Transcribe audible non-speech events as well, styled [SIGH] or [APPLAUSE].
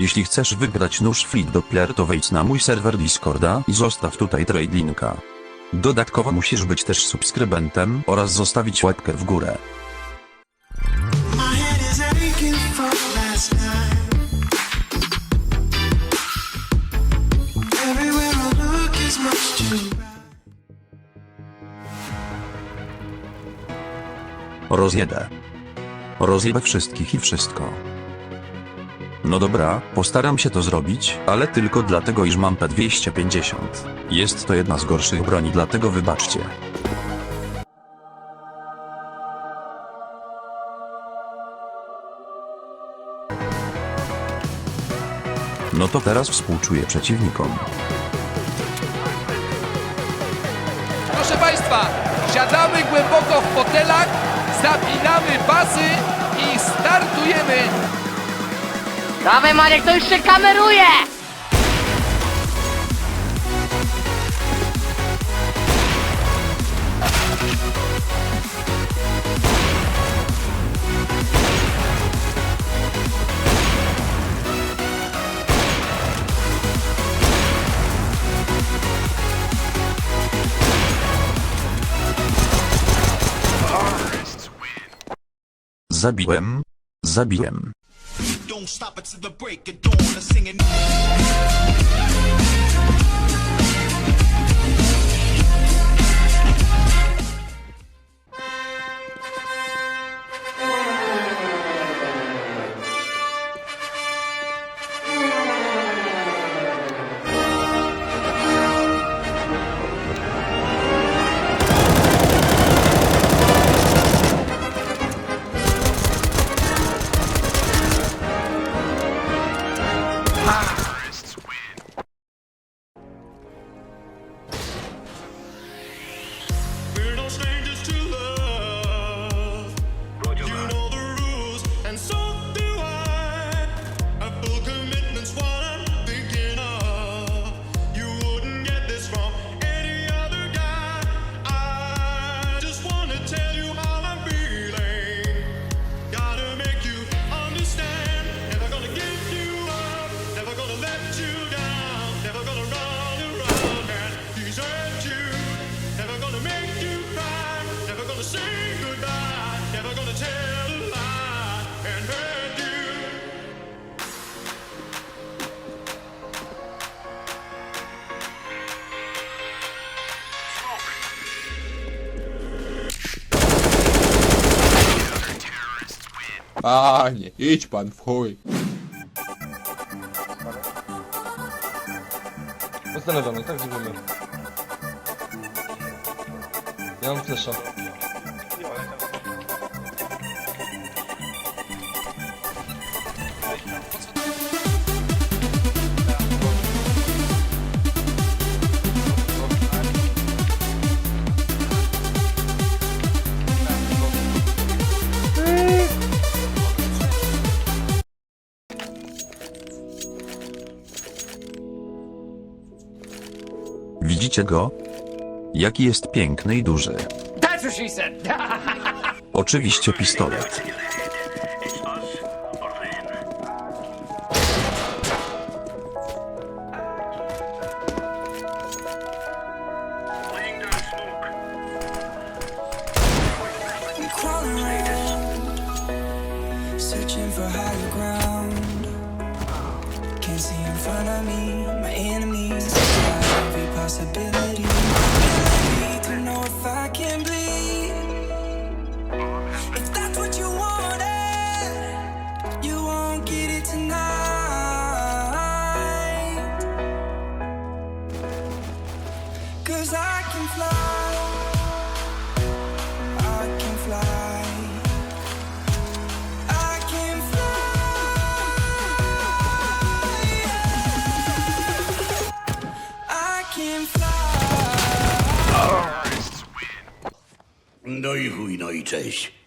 Jeśli chcesz wygrać nóż Fleet Doppler to wejdź na mój serwer Discorda i zostaw tutaj trade linka. Dodatkowo musisz być też subskrybentem oraz zostawić łapkę w górę. Rozjedę. Rozjebę wszystkich i wszystko. No dobra, postaram się to zrobić, ale tylko dlatego, iż mam P250. Jest to jedna z gorszych broni, dlatego wybaczcie. No to teraz współczuję przeciwnikom. Proszę Państwa, siadamy głęboko w fotelach, zapinamy pasy i startujemy. Dawaj Marek, to już się kameruje! Zabiłem. Zabiłem. Don't stop it till the break of dawn. I'm singing. 마 Panie, idź pan w chuj. Zastanawiamy, tak zrobimy. Ja mam flesza. Widzicie go? Jaki jest piękny i duży. That's what she said. [LAUGHS] Oczywiście pistolet. I'm crawling around, searching for higher ground. Can't see in front of me, my enemies. Possibility. To know if I can bleed. If that's what you wanted, you won't get it tonight. Cause I can fly. No i chuj, no i cześć.